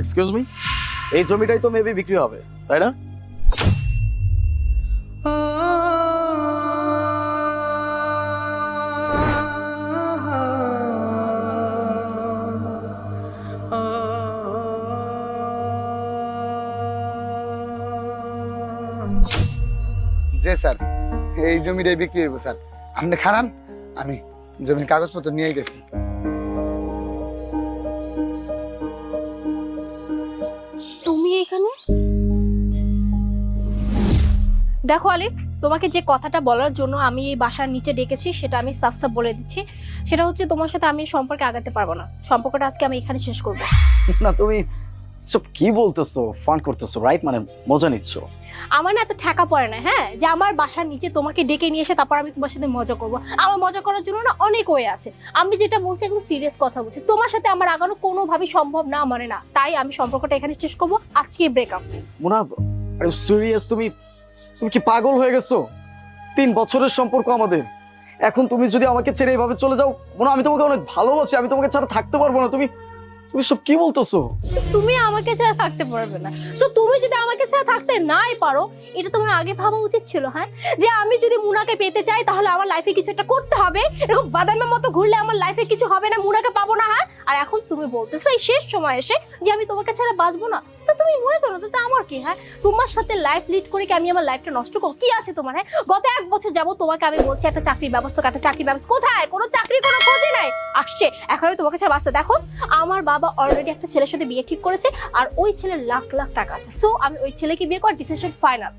Excuse me এই জমিটাই তো maybe বিক্রি হবে, তাই না? যে স্যার। এই জমিটাই বিক্রি হইব, স্যার। আপনি খারান, আমি জমির কাগজপত্র নিয়ে গেছি দেখো আলিফ তোমাকে যে কথাটা বলার জন্য আমি এই বাসার নিচে ডেকেছি সেটা আমি সাফ সাফ বলে দিচ্ছি। সেটা হচ্ছে তোমার সাথে আমি সম্পর্কে আগাতে পারব না। সম্পর্কটা আজকে আমি এখানে শেষ করব। না তুমি সব কি বলতেছো? ফান করতেছো রাইট মানে মজা নিচ্ছ। আমার না এত ঠেকা পড়ে না হ্যাঁ? যে আমার বাসার নিচে তোমাকে ডেকে নিয়ে এসে তারপর আমি তোমার সাথে মজা করব। আমার মজা করার জন্য না অনেক ওয়ে আছে। আমি যেটা বলছি একদম সিরিয়াস কথা বলছি। তোমার সাথে আমার আগানো কোনোভাবেই সম্ভব না মানে না। তাই আমি সম্পর্কটা এখানে শেষ করব। আজকে ব্রেকআপ মোনা আরে সিরিয়াস তুমি তুমি কি পাগল হয়ে গেছো? তিন বছরের সম্পর্ক আমাদের। এখন তুমি যদি আমাকে ছেড়ে এইভাবে চলে যাও, মোনা আমি তোমাকে অনেক ভালোবাসি, আমি তোমাকে ছাড়া থাকতে পারব না। তুমি তুমি সব কি বলতেছো? তুমি আমাকে ছাড়া থাকতে পারবে না। সো তুমি যদি আমাকে ছাড়া থাকতে নাই পারো, এটা তোমার আগে ভাবা উচিত ছিল হ্যাঁ? যে আমি যদি মুনাকে পেতে চাই, তাহলে আমার লাইফে কিছু একটা করতে হবে। এরকম বাদামের মতো ঘুরলে আমার লাইফে কিছু হবে না, মুনাকে পাবো না হ্যাঁ? আর এখন তুমি বলতেছো, এই শেষ সময় এসে যে আমি তোমাকে ছাড়া বাঁচবো না। তুমি মনে চলো তো আমার কি হ্যাঁ? তোমার সাথে লাইফ লিড করে কি আমি আমার লাইফটা নষ্ট করব? কি আছে তোমার হ্যাঁ? গত এক বছর যাব তোমাকে আমি বলছি, একটা চাকরির ব্যবস্থা একটা চাকরির ব্যবস্থা কোথায়? কোনো চাকরি কোনো খোঁজই নাই। আসছে। এখন তোমাকে ছাড়া বাঁচতে দেখো, আমার বাবা অলরেডি একটা ছেলের সাথে বিয়ে ঠিক করেছে, আর ওই ছেলের লাখ লাখ টাকা আছে। সো আমি ওই ছেলেকে বিয়ে করার decision final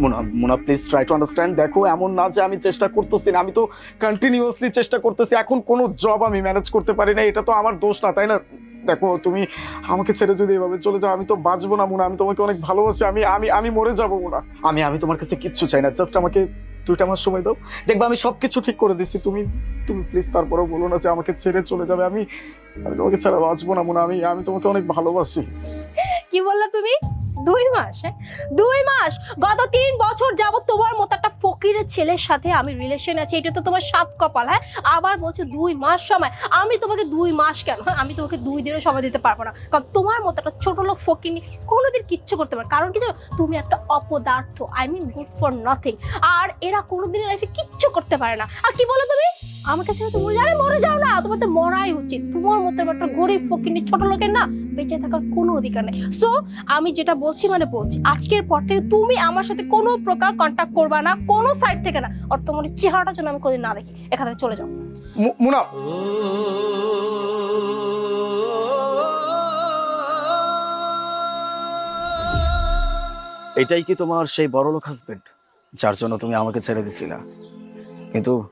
Mona Mona please try understand দেখো, এমন না যে আমি চেষ্টা করতেছি না। আমি তো কন্টিনিউয়াসলি চেষ্টা করতেছি। এখন কোনো জব আমি ম্যানেজ করতে পারি না এটা তো আমার দোষ না, তাই না? দেখো, তুমি আমাকে ছেড়ে যদি এভাবে চলে যাও, আমি তো বাঁচবো না মুনা, আমি তোমাকে অনেক ভালোবাসি, আমি আমি আমি মরে যাব মুনা। আমি আমি তোমার কাছে কিচ্ছু চাই না জাস্ট আমাকে দুইটা মাস সময় দাও। দেখবে, আমি সব কিছু ঠিক করে দিচ্ছি তুমি তুমি প্লিজ তারপরেও বলো না যে আমাকে ছেড়ে চলে যাবে, আমি আমি তোমাকে ছাড়া বাঁচবো না মুনা, আমি আমি তোমাকে অনেক ভালোবাসি। কি বললা তুমি? দুই মাস হ্যাঁ? দুই মাস। গত তিন বছর যাবত তোমার মতো একটা ফকিরের ছেলের সাথে আমি রিলেশন আছে। এটা তো তোমার সাত কপাল হ্যাঁ? আবার বলছো দুই মাস সময়। আমি তোমাকে দুই মাস কেন? হ্যাঁ? আমি তোমাকে দুই দিনের সময় দিতে পারব না। কারণ তোমার মতো একটা ছোট লোক ফকিনি কোনোদিন কিচ্ছু করতে পারে কারণ কি জানো? তুমি একটা অপদার্থ। I mean good for nothing আর এরা কোনোদিন লাইফে কিচ্ছু করতে পারে না। আর কি বলো তুমি? আমাকে ছেড়ে তুমি যাও মরে যাও না। তোমার তো মরাই উচিত। তোমার মতো একটা গরিব ফকিনি ছোট লোকের না। বেঁচে থাকার কোনো অধিকার নেই। সো আমি যেটা বলছি মানে বলছি আজকের পর থেকে তুমি আমার সাথে কোনো প্রকার কন্ট্যাক্ট করবা না কোনো সাইড থেকে না। আর তোমার চেহারাটা যেন আমি কোনোদিন না দেখি। এখান থেকে চলে যাও। মু- মুনা। এটাই কি তোমার সেই বড়লোক হাজবেন্ড যার জন্য তুমি আমাকে ছেড়ে দিছিলা? কিন্তু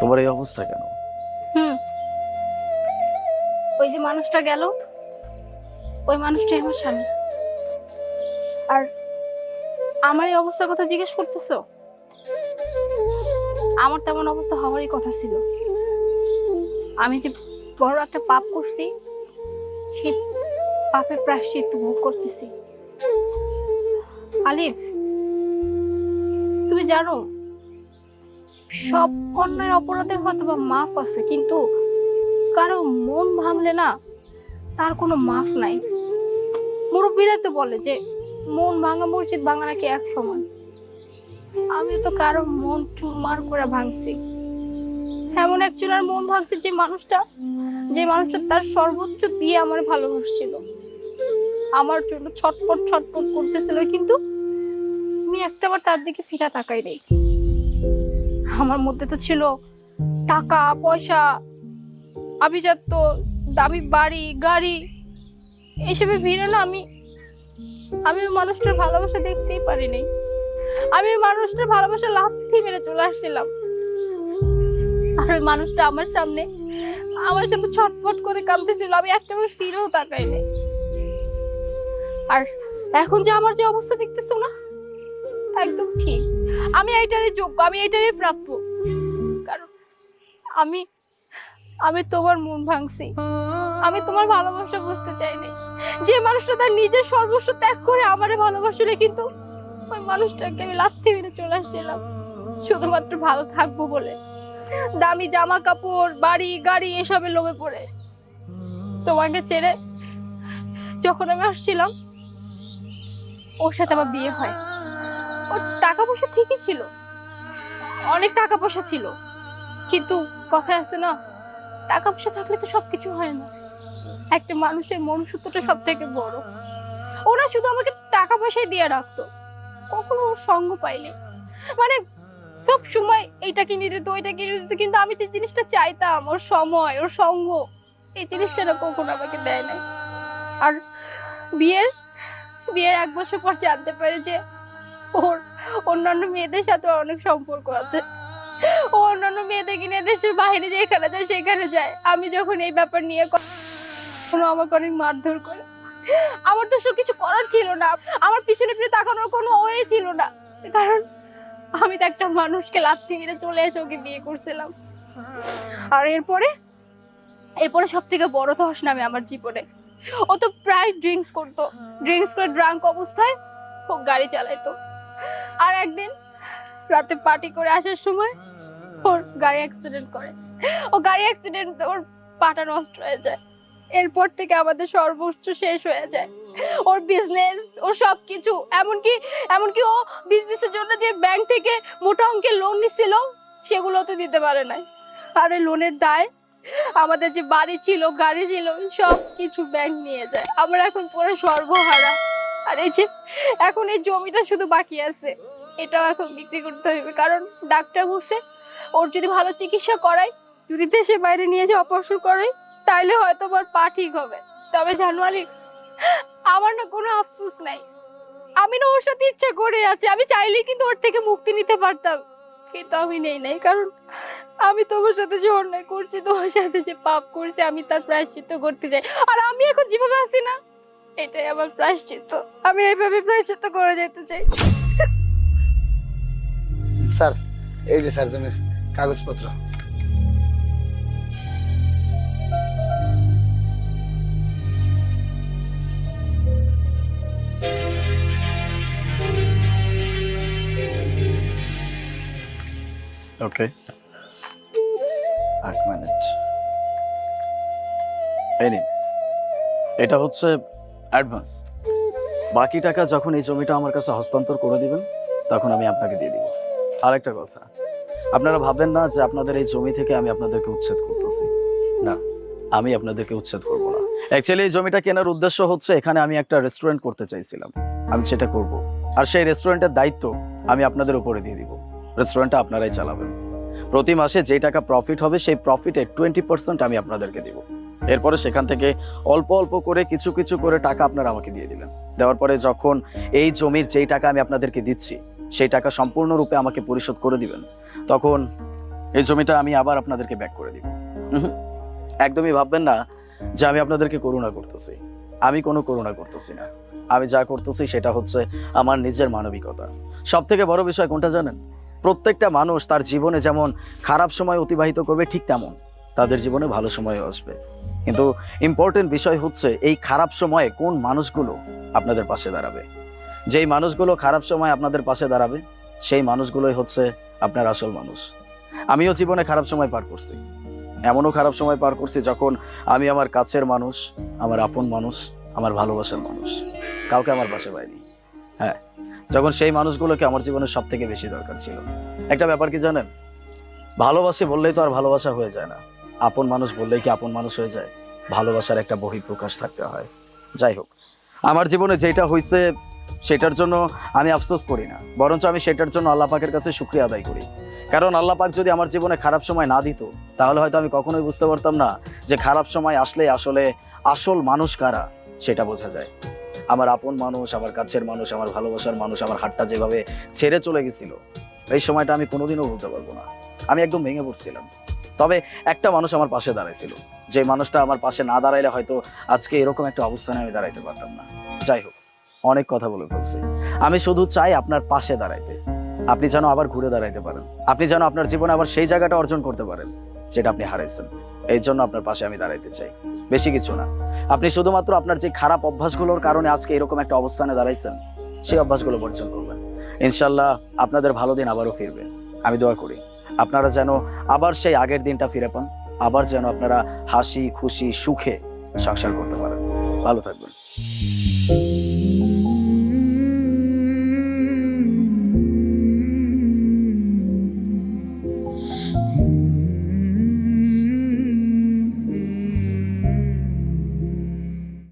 তোমার এই অবস্থা কেন? হুম। ওই যে মানুষটা গেল ওই মানুষটাই আমার স্বামী। আর আমার এই অবস্থার কথা জিজ্ঞেস করতেছো? আমার তেমন অবস্থা হওয়ারই কথা ছিল। আমি যে বড় একটা পাপ করছি সেই পাপের প্রায়শ্চিত্ত ভোগ করতেছি। আলিফ, তুমি জানো, সব অন্যায় অপরাধের হয়তো বা মাফ আছে, কিন্তু কারও মন ভাঙলে না তার কোনো মাফ নাই। মুরব্বীরা তো বলে যে, মন ভাঙা মসজিদ, ভাঙা নাকি এক সমান। আমি তো কারও মন চুরমার করে ভাঙছি। এমন একজনের মন ভাঙছে যে মানুষটা যে মানুষটা তার সর্বোচ্চ দিয়ে আমার ভালোবাসছিল। আমার জন্য ছটপট ছটপট করতেছিল, কিন্তু আমি একটাবার তার দিকে ফিরা তাকাই নেই। আমার মধ্যে তো ছিল টাকা, পয়সা, আভিজাত্য, দামি বাড়ি, গাড়ি, এসবের ভিড়ে না আমি আমি মানুষটার ভালোবাসা দেখতেই পারিনি। আমি মানুষটার ভালোবাসা লাথি মেরে চলে আসছিলাম। আর ওই মানুষটা আমার সামনে আমার সামনে ছটফট করে কাঁদতেছিল। আমি একটা ফিরেও তাকাইনি। আর এখন যে আমার যে অবস্থা দেখতেছো না, একদম ঠিক। আমি এইটারই যোগ্য, আমি এইটারই প্রাপ্য। কারণ আমি আমি তোমার মন ভাঙছি। আমি তোমার ভালোবাসা বুঝতে চাইনি। যে মানুষটা তার নিজের সর্বস্ব ত্যাগ করে আমারে ভালোবাসলে কিন্তু ওই মানুষটাকে আমি লাথি মেরে চলে আসছিলাম। শুধুমাত্র ভালো থাকব বলে। দামি জামা কাপড় বাড়ি, গাড়ি এসবের লোভে পড়ে। তোমাকে ছেড়ে যখন আমি আসছিলাম, ওর সাথে আমার বিয়ে হয়। ওর টাকা পয়সা ঠিকই ছিল। অনেক টাকা পয়সা ছিল। কিন্তু কথা আছে না টাকা পয়সা থাকলে তো সবকিছু হয় না। একটা মানুষের মনুষ্যত্বটা সব থেকে বড়। ওরা শুধু আমাকে টাকা পয়সাই দিয়ে রাখতো। কখনো ওর সঙ্গ পাইনি। মানে সব সময় এইটা কিনে দিত ওইটা কিনে দিত কিন্তু আমি যে জিনিসটা চাইতাম, ওর সময়, ওর সঙ্গ, এই জিনিসটা না কখনো আমাকে দেয় নাই। আর বিয়ের বিয়ের এক বছর পর জানতে পারি যে ওর অন্যান্য মেয়েদের সাথে অনেক সম্পর্ক আছে। ও অন্যান্য মেয়েদের কিনে দেশের বাইরে যেখানে যায়, সেখানে যায়। আমি যখন এই ব্যাপার নিয়ে কোনো আমাকে অনেক মারধর করে, আমার তো সব কিছু করার ছিল না। আমার পিছনে ফিরে তাকানোর কোনো ওয়ে ছিল না। কারণ আমি তো একটা মানুষকে লাথি মেরে চলে এসে ওকে বিয়ে করছিলাম। আর এরপরে এরপরে সব থেকে বড় ধস নামে আমার জীবনে। ও তো প্রায় ড্রিঙ্কস করতো। ড্রিঙ্কস করে ড্রাঙ্ক অবস্থায় ও গাড়ি চালাইতো। আর একদিন রাতে পার্টি করে আসার সময় ওর গাড়ি অ্যাক্সিডেন্ট করে। ও গাড়ি অ্যাক্সিডেন্ট ওর পাটা নষ্ট হয়ে যায়। এরপর থেকে আমাদের সর্বোচ্চ শেষ হয়ে যায়। ওর বিজনেস ওর সব কিছু এমনকি এমনকি ও বিজনেসের জন্য যে ব্যাংক থেকে মোটা অঙ্কের লোন নিছিল সেগুলো তো দিতে পারে নাই। আর ওই লোনের দায়, আমাদের যে বাড়ি ছিল, গাড়ি ছিল সব কিছু ব্যাংক নিয়ে যায়। আমরা এখন পুরো সর্বহারা। আর এই যে, এখন এই জমিটা শুধু বাকি আছে, এটাও এখন বিক্রি করতে হবে কারণ ডাক্তার বলছে ওর যদি ভালো চিকিৎসা করাই যদি দেশের বাইরে নিয়ে যে অপারেশন করাই তাইলে হয়তো আমার পা ঠিক হবে। তবে জানুয়ারি, আমার না কোনো আফসোস নাই। আমি না ওর সাথে ইচ্ছা করে আছি, আমি চাইলেই কিন্তু ওর থেকে মুক্তি নিতে পারতাম। কিন্তু আমি নেই নাই, কারণ আমি তোমার সাথে যে অন্যায় করছি, তোমার সাথে যে পাপ করছি, আমি তার প্রায়শ্চিত্ত করতে চাই। আর আমি এখন যেভাবে আছি না, এটাই আমার প্রায়শ্চিত্ত। আমি এইভাবে প্রায়শ্চিত্ত করে যেতে চাই। স্যার, এই যে স্যার জমির কাগজপত্র। ওকে আট মিনিট এই নিন। এটা হচ্ছে অ্যাডভান্স বাকি টাকা যখন এই জমিটা আমার কাছে হস্তান্তর করে দিবেন, তখন আমি আপনাকে দিয়ে দিব। আর একটা কথা। আপনারা ভাববেন না যে আপনাদের এই জমি থেকে আমি আপনাদেরকে উচ্ছেদ করতেছি। না, আমি আপনাদেরকে উচ্ছেদ করব না। অ্যাকচুয়ালি এই জমিটা কেনার উদ্দেশ্য হচ্ছে এখানে আমি একটা রেস্টুরেন্ট করতে চাইছিলাম। আমি সেটা করব। আর সেই রেস্টুরেন্টের দায়িত্ব আমি আপনাদের উপরে দিয়ে দিব। রেস্টুরেন্টটা আপনারাই চালাবেন। প্রতি মাসে যে টাকা প্রফিট হবে, সেই প্রফিটে টোয়েন্টি পার্সেন্ট আমি আপনাদেরকে দিব। এরপরে সেখান থেকে অল্প অল্প করে কিছু কিছু করে টাকা আপনারা আমাকে দিয়ে দিবেন। দেওয়ার পরে যখন এই জমির যেই টাকা আমি আপনাদেরকে দিচ্ছি সেই টাকা সম্পূর্ণরূপে আমাকে পরিশোধ করে দিবেন। তখন এই জমিটা আমি আবার আপনাদেরকে ব্যাক করে দিব। একদমই ভাববেন না যে আমি আপনাদেরকে করুণা করতেছি। আমি কোনো করুণা করতেছি না। আমি যা করতেছি সেটা হচ্ছে আমার নিজের মানবিকতা। সব থেকে বড় বিষয় কোনটা জানেন? প্রত্যেকটা মানুষ তার জীবনে যেমন খারাপ সময় অতিবাহিত করবে ঠিক তেমন। তাদের জীবনে ভালো সময়ও আসবে। কিন্তু ইম্পর্টেন্ট বিষয় হচ্ছে এই খারাপ সময়ে কোন মানুষগুলো আপনাদের পাশে দাঁড়াবে। যেই মানুষগুলো খারাপ সময় আপনাদের পাশে দাঁড়াবে, সেই মানুষগুলোই হচ্ছে আপনার আসল মানুষ। আমিও জীবনে খারাপ সময় পার করছি। এমনও খারাপ সময় পার করছি যখন আমি আমার কাছের মানুষ, আমার আপন মানুষ, আমার ভালোবাসার মানুষ, কাউকে আমার পাশে পাইনি। হ্যাঁ যখন সেই মানুষগুলোকে আমার জীবনে সব থেকে বেশি দরকার ছিল। একটা ব্যাপার কি জানেন? ভালোবাসি বললেই তো আর ভালোবাসা হয়ে যায় না। আপন মানুষ বললেই কি আপন মানুষ হয়ে যায়? ভালোবাসার একটা বহিঃপ্রকাশ থাকতে হয়। যাই হোক, আমার জীবনে যেটা হয়েছে সেটার জন্য আমি আফসোস করি না। বরঞ্চ আমি সেটার জন্য আল্লাহ পাকের কাছে শুক্রিয়া আদায় করি। কারণ আল্লাহ পাক যদি আমার জীবনে খারাপ সময় না দিত, তাহলে হয়তো আমি কখনোই বুঝতে পারতাম না যে খারাপ সময় আসলে আসলে আসল মানুষ কারা, সেটা বোঝা যায়। আমার আপন মানুষ, আমার কাছের মানুষ, আমার ভালোবাসার মানুষ, আমার হাতটা যেভাবে ছেড়ে চলে গেছিল, এই সময়টা আমি কোনোদিনও ভুলতে পারব না। আমি একদম ভেঙে পড়ছিলাম। তবে একটা মানুষ আমার পাশে দাঁড়াইছিল, যে মানুষটা আমার পাশে না দাঁড়াইলে হয়তো আজকে এরকম একটা অবস্থানে আমি দাঁড়াইতে পারতাম না। যাই হোক। অনেক কথা বলে ফেলছি। আমি শুধু চাই আপনার পাশে দাঁড়াইতে। আপনি যেন আবার ঘুরে দাঁড়াইতে পারেন। আপনি যেন আপনার জীবনে আবার সেই জায়গাটা অর্জন করতে পারেন, যেটা আপনি হারাইছেন। এই জন্য আপনার পাশে আমি দাঁড়াইতে চাই। বেশি কিছু না। আপনি শুধুমাত্র আপনার যে খারাপ অভ্যাসগুলোর কারণে আজকে এরকম একটা অবস্থানে দাঁড়াইছেন, সেই অভ্যাসগুলো বর্জন করবেন। ইনশাল্লাহ আপনাদের ভালো দিন আবারও ফিরবে। আমি দোয়া করি, আপনারা যেন আবার সেই আগের দিনটা ফিরে পান, আবার যেন আপনারা হাসি, খুশি, সুখে সংসার করতে পারেন। ভালো থাকবেন।